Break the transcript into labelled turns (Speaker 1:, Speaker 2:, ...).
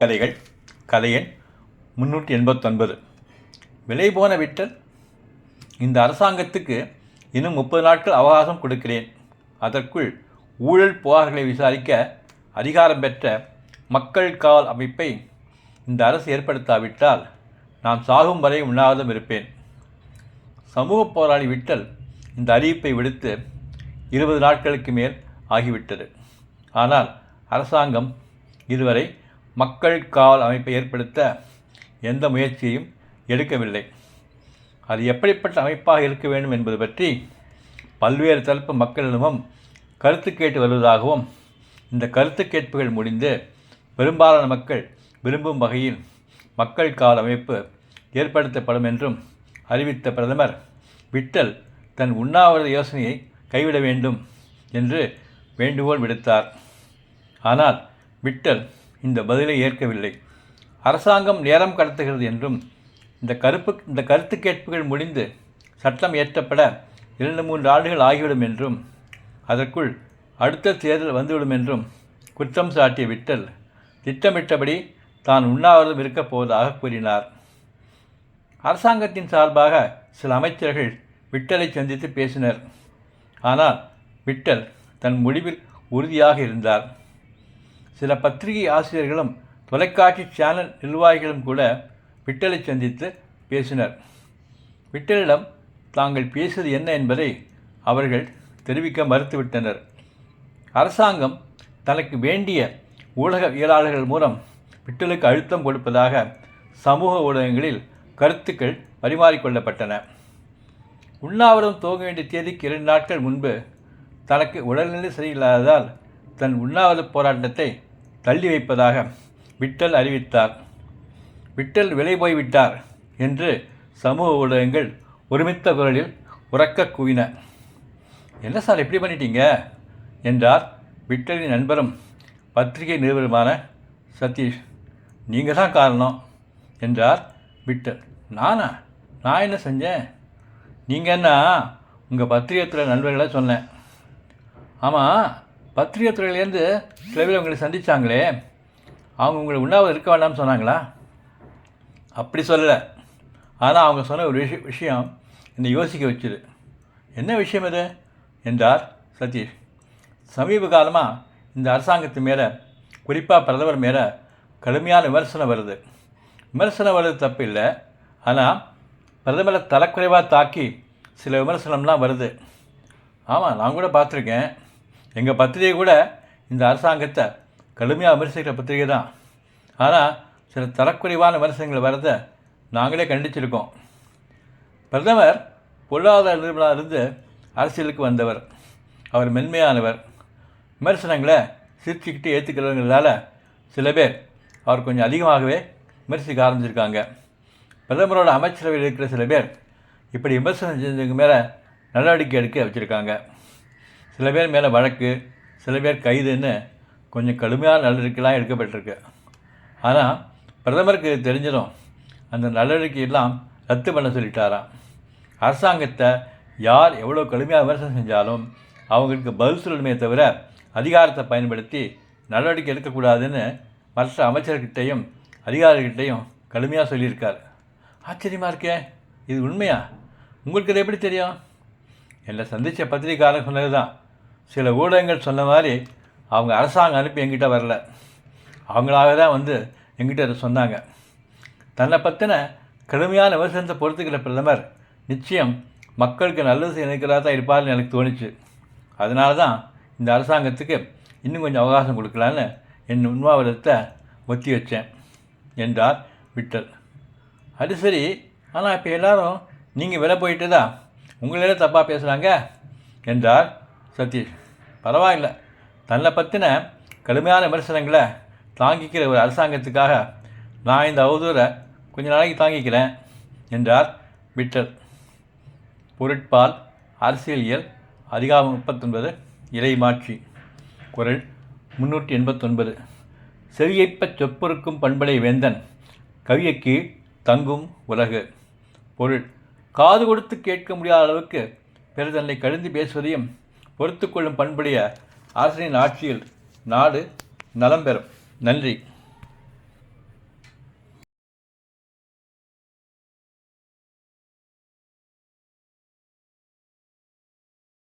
Speaker 1: கதைகள். கதை எண் முன்னூற்றி எண்பத்தொன்பது. விலை போன விட்டல் இந்த அரசாங்கத்துக்கு இன்னும் முப்பது நாட்கள் அவகாசம் கொடுக்கிறேன். அதற்குள் ஊழல் புகார்களை விசாரிக்க அதிகாரம் பெற்ற மக்கள் காவல் அமைப்பை இந்த அரசு ஏற்படுத்தாவிட்டால் நான் சாகும் வரை உண்ணாவிரதம் இருப்பேன். சமூக போராளி விட்டல் இந்த அறிவிப்பை விடுத்து இருபது நாட்களுக்கு மேல் ஆகிவிட்டது. ஆனால் அரசாங்கம் இதுவரை மக்கள் காவல் அமைப்பை ஏற்படுத்த எந்த முயற்சியையும் எடுக்கவில்லை. அது எப்படிப்பட்ட அமைப்பாக இருக்க வேண்டும் என்பது பற்றி பல்வேறு தரப்பு மக்களிடமும் கருத்து கேட்டு வருவதாகவும் இந்த கருத்து கேட்புகள் முடிந்து பெரும்பாலான மக்கள் விரும்பும் வகையில் மக்கள் கால் அமைப்பு ஏற்படுத்தப்படும் என்றும் அறிவித்த பிரதமர் விட்டல் தன் உண்ணாவிரத யோசனையை கைவிட வேண்டும் என்று வேண்டுகோள் விடுத்தார். ஆனால் விட்டல் இந்த பதிலை ஏற்கவில்லை. அரசாங்கம் நேரம் கடத்துகிறது என்றும் இந்த கருப்பு இந்த கருத்து கேட்புகள் முடிந்து சட்டம் இயற்றப்பட இரண்டு மூன்று ஆண்டுகள் ஆகிவிடும் என்றும் அதற்குள் அடுத்த தேர்தல் வந்துவிடும் என்றும் குற்றம் சாட்டிய விட்டல் திட்டமிட்டபடி தான் உண்ணாவிரதம் இருக்கப் போவதாக கூறினார். அரசாங்கத்தின் சார்பாக சில அமைச்சர்கள் விட்டலை சந்தித்து பேசினர். ஆனால் விட்டல் தன் முடிவில் உறுதியாக இருந்தார். சில பத்திரிகை ஆசிரியர்களும் தொலைக்காட்சி சேனல் நிர்வாகிகளும் கூட விட்டலை சந்தித்து பேசினர். விட்டலிடம் தாங்கள் பேசியது என்ன என்பதை அவர்கள் தெரிவிக்க மறுத்துவிட்டனர். அரசாங்கம் தனக்கு வேண்டிய ஊடகவியலாளர்கள் மூலம் விட்டலுக்கு அழுத்தம் கொடுப்பதாக சமூக ஊடகங்களில் கருத்துக்கள் பரிமாறிக்கொள்ளப்பட்டன உண்ணாவிரதம் துவங்க வேண்டிய தேதிக்கு இரண்டு நாட்கள் முன்பு தனக்கு உடல்நிலை சரியில்லாததால் தன் உண்ணாவிரத போராட்டத்தை தள்ளி வைப்பதாக விட்டல் அறிவித்தார். விட்டல் விலை போய்விட்டார் என்று சமூக ஊடகங்கள் ஒருமித்த குரலில் உறக்க கூவின. என்ன சார் எப்படி பண்ணிட்டீங்க? என்றார் விட்டலின் நண்பரும் பத்திரிகை நிருபருமான சதீஷ். நீங்கள் தான் காரணம் என்றார் விட்டல். நானா? நான் என்ன செஞ்சேன்? நீங்கள் என்ன உங்கள் பத்திரிகை நண்பர்களை சொன்னேன். ஆமாம் பத்திரிகை துறையிலேருந்து சில பேர் உங்களை சந்தித்தாங்களே அவங்க உங்களை உண்ணாவது இருக்க வேண்டாம்னு சொன்னாங்களா? அப்படி சொல்லலை. ஆனால் அவங்க சொன்ன ஒரு விஷய விஷயம் என்னை யோசிக்க வச்சுது. என்ன விஷயம் இது? என்றார் சதீஷ். சமீப காலமாக இந்த அரசாங்கத்து மேலே குறிப்பாக பிரதமர் மேலே கடுமையான விமர்சனம் வருது. விமர்சனம் வருது தப்பு இல்லை. ஆனால் பிரதமரை தரக்குறைவாக தாக்கி சில விமர்சனம்லாம் வருது. ஆமாம் நான் கூட பார்த்துருக்கேன். எங்கள் பத்திரிகை கூட இந்த அரசாங்கத்தை கடுமையாக விமர்சிக்கிற பத்திரிகை தான். ஆனால் சில தரக்குறைவான விமர்சனங்கள் வரதை நாங்களே கண்டிச்சிருக்கோம். பிரதமர் பொருளாதார நிறுவனம் இருந்து அரசியலுக்கு வந்தவர். அவர் மென்மையானவர். விமர்சனங்களை சிரிச்சுக்கிட்டு ஏற்றுக்கிறவங்களால சில பேர் அவர் கொஞ்சம் அதிகமாகவே விமர்சிக்க ஆரம்பிச்சிருக்காங்க. பிரதமரோட அமைச்சரவையில் இருக்கிற சில பேர் இப்படி விமர்சனம் செஞ்சதுக்கு மேலே நடவடிக்கை எடுக்க வச்சுருக்காங்க. சில பேர் மேலே வழக்கு சில பேர் கைதுன்னு கொஞ்சம் கடுமையான நடவடிக்கைலாம் எடுக்கப்பட்டிருக்கு. ஆனால் பிரதமருக்கு தெரிஞ்சதும் அந்த நடவடிக்கையெல்லாம் ரத்து பண்ண சொல்லிட்டாராம். அரசாங்கத்தை யார் எவ்வளோ கடுமையாக விமர்சனம் செஞ்சாலும் அவங்களுக்கு பதில் சொல்லணுமே தவிர அதிகாரத்தை பயன்படுத்தி நடவடிக்கை எடுக்கக்கூடாதுன்னு மற்ற அமைச்சர்கிட்டையும் அதிகாரிகிட்டையும் கடுமையாக சொல்லியிருக்கார். ஆச்சரியமாக இருக்கே. இது உண்மையா? உங்களுக்கு இது எப்படி தெரியும்? என்னை சந்தித்த பத்திரிகையாளர் சொன்னது தான் சில ஊடகங்கள் சொன்ன மாதிரி அவங்க அரசாங்கம் அனுப்பி எங்கிட்ட வரல. அவங்களாக தான் வந்து எங்கிட்ட அதை சொன்னாங்க. தன்னை பற்றின கடுமையான விமர்சனத்தை பொறுத்துக்கிற பிரதமர் நிச்சயம் மக்களுக்கு நல்லது நினைக்கிறதா தான் இருப்பார்னு எனக்கு தோணுச்சு. அதனால தான் இந்த அரசாங்கத்துக்கு இன்னும் கொஞ்சம் அவகாசம் கொடுக்கலான்னு என் உண்மாவிரத்தை ஒத்தி வச்சேன் என்றார் விட்டல். அது சரி ஆனால் இப்போ எல்லாரும் நீங்கள் விலை தான் உங்களே தப்பாக பேசுகிறாங்க என்றார் சதீஷ் பரவாயில்ல. தன்னை பற்றின கடுமையான விமர்சனங்களை தாங்கிக்கிற ஒரு அரசாங்கத்துக்காக நான் இந்த அவதூறை கொஞ்ச நாளைக்கு தாங்கிக்கிறேன் என்றார் விட்டல். பொருட்பால் அரசியலியல் அதிகாரம் முப்பத்தொன்பது இறைமாட்சி குரல் முன்னூற்றி எண்பத்தொன்பது. செவியைப்பச் சொப்பொருக்கும் பண்படை வேந்தன் கவியக்கு தங்கும் உலகு. பொருள் காது கொடுத்து கேட்க முடியாத அளவுக்கு பிறர் தன்னை கழுந்து பேசுவதையும் பொறுத்து கொள்ளும் பண்புடைய அரசனின் ஆட்சியில் நாடு நலம் பெறும். நன்றி.